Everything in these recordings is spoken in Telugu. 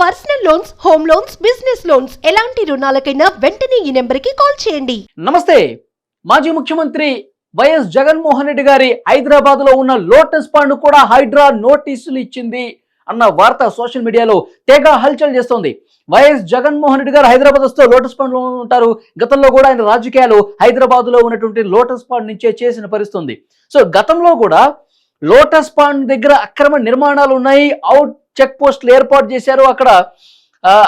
Personal loans home loans business loans. ఎలాంటి రుణాలకైనా వెంటనే ఈ నెంబర్కి కాల్ చేయండి. నమస్తే మాజీ ముఖ్యమంత్రి వైఎస్ జగన్మోహన్ రెడ్డి గారి హైదరాబాద్లో ఉన్న లోటస్ పాండ్ కూడా హైడ్రా నోటీసులు ఇచ్చింది అన్న వార్త సోషల్ మీడియాలో తెగ హల్చల్ చేస్తోంది. వైఎస్ జగన్మోహన్ రెడ్డి గారు హైదరాబాద్ వస్తూ లోటస్ పాండ్లో ఉంటారు. గతంలో కూడా ఆయన రాజకీయాలు హైదరాబాద్లో ఉన్నటువంటి లోటస్ పాండ్ నుంచే చేసిన పరిస్థితుంది సో గతంలో కూడా లోటస్ పాండ్ దగ్గర అక్రమ నిర్మాణాలు ఉన్నాయి అవుట్ చెక్ పోస్టులు ఏర్పాటు చేశారు. అక్కడ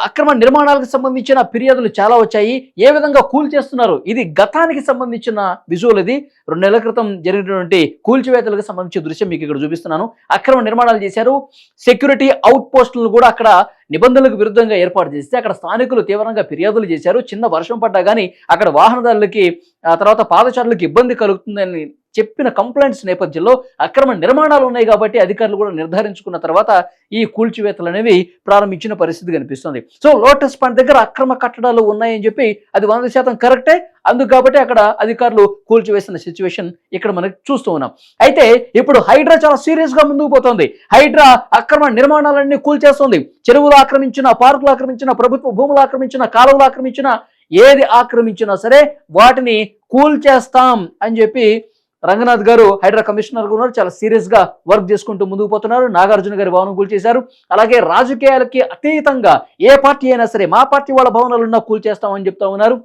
అక్రమ నిర్మాణాలకు సంబంధించిన ఫిర్యాదులు చాలా వచ్చాయి. ఏ విధంగా కూల్ చేస్తున్నారు? ఇది గతానికి సంబంధించిన విజువల్ ఇది. రెండు నెలల క్రితం జరిగినటువంటి కూల్చివేతలకు సంబంధించిన దృశ్యం మీకు ఇక్కడ చూపిస్తున్నాను. అక్రమ నిర్మాణాలు చేశారు. సెక్యూరిటీ అవుట్ పోస్టులను కూడా అక్కడ నిబంధనలకు విరుద్ధంగా ఏర్పాటు చేస్తే అక్కడ స్థానికులు తీవ్రంగా ఫిర్యాదులు చేశారు. చిన్న వర్షం పడ్డా కానీ అక్కడ వాహనదారులకి ఆ తర్వాత పాదచారులకు ఇబ్బంది కలుగుతుందని చెప్పిన కంప్లైంట్స్ నేపథ్యంలో అక్రమ నిర్మాణాలు ఉన్నాయి కాబట్టి అధికారులు కూడా నిర్ధారించుకున్న తర్వాత ఈ కూల్చివేతలు అనేవి ప్రారంభించిన పరిస్థితి కనిపిస్తుంది. సో లోటస్ పాండ్ దగ్గర అక్రమ కట్టడాలు ఉన్నాయని చెప్పి అది వంద శాతం కరెక్టే. అందుకు కాబట్టి అక్కడ అధికారులు కూల్చివేసిన సిచ్యువేషన్ ఇక్కడ మనకి చూస్తూ ఉన్నాం. అయితే ఇప్పుడు హైడ్రా చాలా సీరియస్గా ముందుకు పోతుంది. హైడ్రా అక్రమ నిర్మాణాలన్నీ కూల్చేస్తుంది. చెరువులు ఆక్రమించిన పార్కులు ఆక్రమించిన ప్రభుత్వ భూములు ఆక్రమించిన కాలువలు ఆక్రమించిన ఏది ఆక్రమించినా సరే వాటిని కూల్చేస్తాం అని చెప్పి రంగనాథ్ గారు హైడ్రా కమిషనర్ ఉన్నారు. చాలా సీరియస్గా వర్క్ చేసుకుంటూ ముందుకు పోతున్నారు. నాగార్జున గారి భవనం కూల్చేశారు అలాగే రాజకీయాలకి అతీతంగా ఏ పార్టీ అయినా సరే మా పార్టీ వాళ్ళ భవనాలు ఉన్నా కూల్చేస్తామని చెప్తా ఉన్నారు.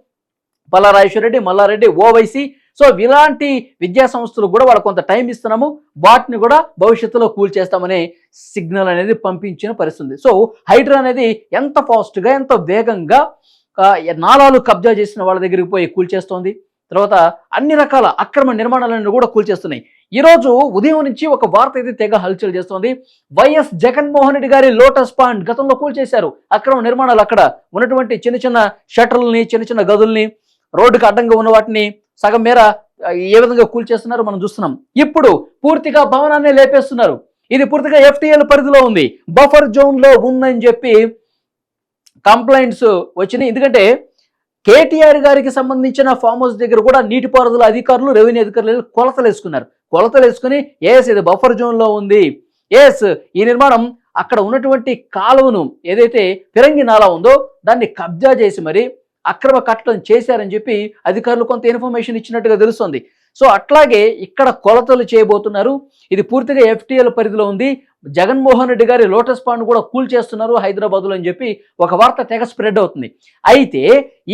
పల్లారాజేశ్వరరెడ్డి మల్లారెడ్డి ఓవైసీ. సో ఇలాంటి విద్యా సంస్థలు కూడా వాళ్ళకు కొంత టైం ఇస్తున్నాము. వాటిని కూడా భవిష్యత్తులో కూల్ చేస్తామనే సిగ్నల్ అనేది పంపించిన పరిస్థితి సో హైడ్రా అనేది ఎంత ఫాస్ట్గా ఎంత వేగంగా ఆ, నాలాలు కబ్జా చేసిన వాళ్ళ దగ్గరికి పోయి కూల్చేస్తోంది తర్వాత అన్ని రకాల అక్రమ నిర్మాణాలను కూడా కూల్చేస్తున్నాయి. ఈరోజు ఉదయం నుంచి ఒక వార్త అయితే తెగ హల్చల్ చేస్తోంది. వైఎస్ జగన్మోహన్ రెడ్డి గారి లోటస్ పాండ్ గతంలో కూల్చేశారు. అక్రమ నిర్మాణాలు అక్కడ ఉన్నటువంటి చిన్న చిన్న షటర్లని చిన్న చిన్న గదుల్ని రోడ్డుకి అడ్డంగా ఉన్న వాటిని సగం మేర ఏ విధంగా కూల్చేస్తున్నారో మనం చూస్తున్నాం. ఇప్పుడు పూర్తిగా భవనాన్ని లేపేస్తున్నారు. ఇది పూర్తిగా ఎఫ్టీఎల్ పరిధిలో ఉంది. బఫర్ జోన్లో ఉందని చెప్పి కంప్లైంట్స్ వచ్చినాయి. ఎందుకంటే కేటీఆర్ గారికి సంబంధించిన ఫామ్ హౌస్ దగ్గర కూడా నీటిపారుదల అధికారులు రెవెన్యూ అధికారులు కొలతలు వేసుకున్నారు. కొలతలు వేసుకుని ఎస్ ఇది బఫర్ జోన్లో ఉంది. ఎస్ ఈ నిర్మాణం అక్కడ ఉన్నటువంటి కాలువను ఏదైతే ఫిరంగి నాలా ఉందో దాన్ని కబ్జా చేసి మరి అక్రమ కట్టడం చేశారని చెప్పి అధికారులు కొంత ఇన్ఫర్మేషన్ ఇచ్చినట్టుగా తెలుస్తుంది. సో అట్లాగే ఇక్కడ కొలతలు చేయబోతున్నారు. ఇది పూర్తిగా ఎఫ్టీఎల్ పరిధిలో ఉంది. జగన్మోహన్ రెడ్డి గారి లోటస్ పాండ్ కూడా కూల్ చేస్తున్నారు హైదరాబాద్లో అని చెప్పి ఒక వార్త తెగ స్ప్రెడ్ అవుతుంది. అయితే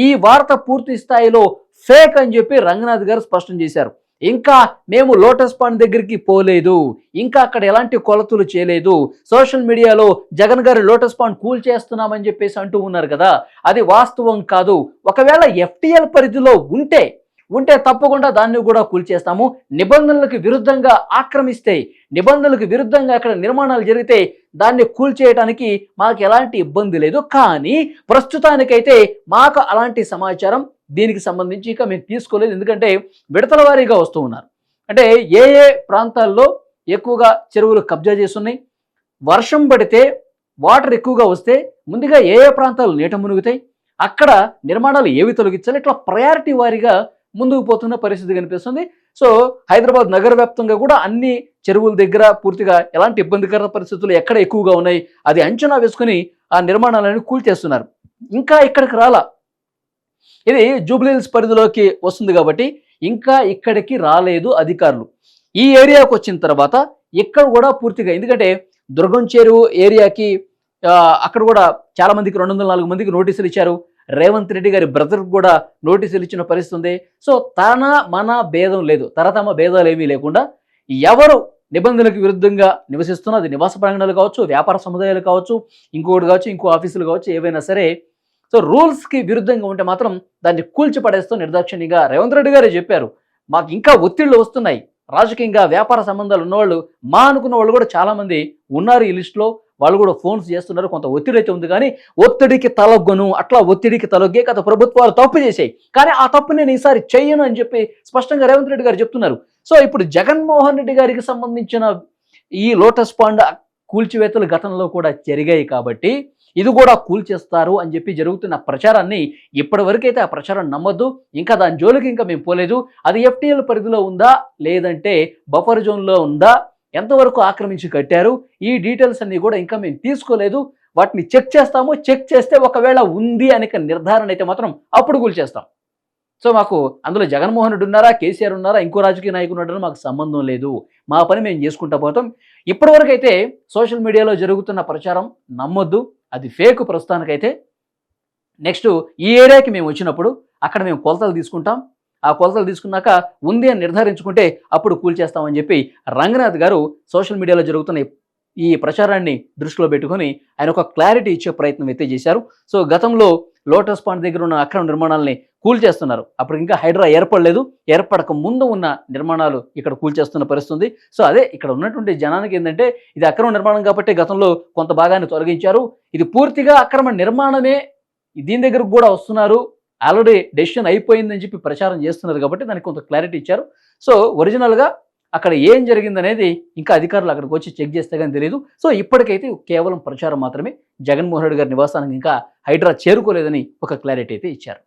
ఈ వార్త పూర్తి స్థాయిలో ఫేక్ అని చెప్పి రంగనాథ్ గారు స్పష్టం చేశారు. ఇంకా మేము లోటస్ పాండ్ దగ్గరికి పోలేదు. ఇంకా అక్కడ ఎలాంటి కొలతలు చేయలేదు. సోషల్ మీడియాలో జగన్ గారు లోటస్ పాండ్ కూల్ చేస్తున్నామని చెప్పేసి అంటూ ఉన్నారు కదా. అది వాస్తవం కాదు. ఒకవేళ ఎఫ్టీఎల్ పరిధిలో ఉంటే ఉంటే తప్పకుండా దాన్ని కూడా కూల్చేస్తాము. నిబంధనలకు విరుద్ధంగా ఆక్రమిస్తే నిబంధనలకు విరుద్ధంగా అక్కడ నిర్మాణాలు జరిగితే దాన్ని కూల్చేయడానికి మాకు ఎలాంటి ఇబ్బంది లేదు. కానీ ప్రస్తుతానికైతే మాకు అలాంటి సమాచారం దీనికి సంబంధించి ఇక మేము తీసుకోలేదు. ఎందుకంటే విడతల వారీగా వస్తూ ఉన్నారు. అంటే ఏ ఏ ప్రాంతాల్లో ఎక్కువగా చెరువులు కబ్జా చేస్తున్నాయి వర్షం పడితే వాటర్ ఎక్కువగా వస్తే ముందుగా ఏ ఏ ప్రాంతాలు నీట మునుగుతాయి అక్కడ నిర్మాణాలు ఏవి తొలగించాలి ఇట్లా ప్రయారిటీ వారిగా ముందుకు పోతున్న పరిస్థితి కనిపిస్తుంది. సో హైదరాబాద్ నగర వ్యాప్తంగా కూడా అన్ని చెరువుల దగ్గర పూర్తిగా ఎలాంటి ఇబ్బందికర పరిస్థితులు ఎక్కడ ఎక్కువగా ఉన్నాయి అది అంచనా వేసుకుని ఆ నిర్మాణాలను కూల్చేస్తున్నారు. ఇంకా ఇక్కడికి రాలా. ఇది జూబ్లీహిల్స్ పరిధిలోకి వస్తుంది కాబట్టి ఇంకా ఇక్కడికి రాలేదు అధికారులు. ఈ ఏరియాకు వచ్చిన తర్వాత ఇక్కడ కూడా పూర్తిగా ఎందుకంటే దుర్గం చెరువు ఏరియాకి అక్కడ కూడా చాలా మందికి రెండు వందల నాలుగు మందికి నోటీసులు ఇచ్చారు. రేవంత్ రెడ్డి గారి బ్రదర్కి కూడా నోటీసులు ఇచ్చిన పరిస్థితి ఉంది. సో తన మన భేదం లేదు. తరతమ భేదాలు ఏమీ లేకుండా ఎవరు నిబంధనలకు విరుద్ధంగా నివసిస్తున్న అది నివాస ప్రాంగణాలు కావచ్చు వ్యాపార సముదాయాలు కావచ్చు ఇంకొకటి కావచ్చు ఇంకో ఆఫీసులు కావచ్చు ఏవైనా సరే సో రూల్స్కి విరుద్ధంగా ఉంటే మాత్రం దాన్ని కూల్చిపడేస్తూ నిర్దాక్షిణ్యంగా రేవంత్ రెడ్డి గారే చెప్పారు. మాకు ఇంకా ఒత్తిళ్ళు వస్తున్నాయి. రాజకీయంగా వ్యాపార సంబంధాలు ఉన్నవాళ్ళు మా అనుకున్న వాళ్ళు కూడా చాలామంది ఉన్నారు ఈ లిస్టులో వాళ్ళు కూడా ఫోన్స్ చేస్తున్నారు కొంత ఒత్తిడి అయితే ఉంది కానీ ఒత్తిడికి తలగ్గను అట్లా ఒత్తిడికి తలొగ్గే గత ప్రభుత్వాలు తప్పు చేశాయి. కానీ ఆ తప్పు నేను ఈసారి చెయ్యను అని చెప్పి స్పష్టంగా రేవంత్ రెడ్డి గారు చెప్తున్నారు. సో ఇప్పుడు జగన్మోహన్ రెడ్డి గారికి సంబంధించిన ఈ లోటస్ పాండ్ కూల్చివేతలు గతంలో కూడా జరిగాయి కాబట్టి ఇది కూడా కూల్చేస్తారు అని చెప్పి జరుగుతున్న ప్రచారాన్ని ఇప్పటివరకైతే ఆ ప్రచారం నమ్మద్దు. ఇంకా దాని జోలికి ఇంకా మేము పోలేదు. అది ఎఫ్టీఎల్ పరిధిలో ఉందా? లేదంటే బఫర్ జోన్లో ఉందా? ఎంతవరకు ఆక్రమించి కట్టారు? ఈ డీటెయిల్స్ అన్ని కూడా ఇంకా మేము తీసుకోలేదు. వాటిని చెక్ చేస్తాము. చెక్ చేస్తే ఒకవేళ ఉంది అనే నిర్ధారణ అయితే మాత్రం అప్పుడు కూల్చేస్తాం సో మాకు అందులో జగన్మోహన్ రెడ్డి ఉన్నారా? కేసీఆర్ ఉన్నారా? ఇంకో రాజకీయ నాయకుడు ఉన్నారా మాకు సంబంధం లేదు. మా పని మేము చేసుకుంటా పోతాం. ఇప్పటివరకు అయితే సోషల్ మీడియాలో జరుగుతున్న ప్రచారం నమ్మొద్దు. అది ఫేక్ ప్రస్తుతానికైతే. నెక్స్ట్ ఈ ఏరియాకి మేము వచ్చినప్పుడు అక్కడ మేము కొలతలు తీసుకుంటాం. ఆ కొలతలు తీసుకున్నాక ఉంది అని నిర్ధారించుకుంటే అప్పుడు కూల్చేస్తామని చెప్పి రంగనాథ్ గారు సోషల్ మీడియాలో జరుగుతున్న ఈ ప్రచారాన్ని దృష్టిలో పెట్టుకొని ఆయన ఒక క్లారిటీ ఇచ్చే ప్రయత్నం అయితే చేశారు. సో గతంలో లోటస్ పాండ్ దగ్గర ఉన్న అక్రమ నిర్మాణాలని కూల్చేస్తున్నారు అప్పుడు ఇంకా హైడ్రా ఏర్పడలేదు. ఏర్పడక ముందు ఉన్న నిర్మాణాలు ఇక్కడ కూల్చేస్తున్న పరిస్థితుంది. సో అదే ఇక్కడ ఉన్నటువంటి జనానికి ఏంటంటే ఇది అక్రమ నిర్మాణం కాబట్టి గతంలో కొంత భాగాన్ని తొలగించారు. ఇది పూర్తిగా అక్రమ నిర్మాణమే. దీని దగ్గరకు కూడా వస్తున్నారు. ఆల్రెడీ డెసిషన్ అయిపోయిందని చెప్పి ప్రచారం చేస్తున్నారు కాబట్టి దానికి కొంత క్లారిటీ ఇచ్చారు. సో ఒరిజినల్గా అక్కడ ఏం జరిగిందనేది ఇంకా అధికారులు అక్కడికి వచ్చి చెక్ చేస్తే కానీ తెలియదు సో ఇప్పటికైతే కేవలం ప్రచారం మాత్రమే జగన్మోహన్ రెడ్డి గారి నివాసానికి ఇంకా హైడ్రా చేరుకోలేదని ఒక క్లారిటీ అయితే ఇచ్చారు.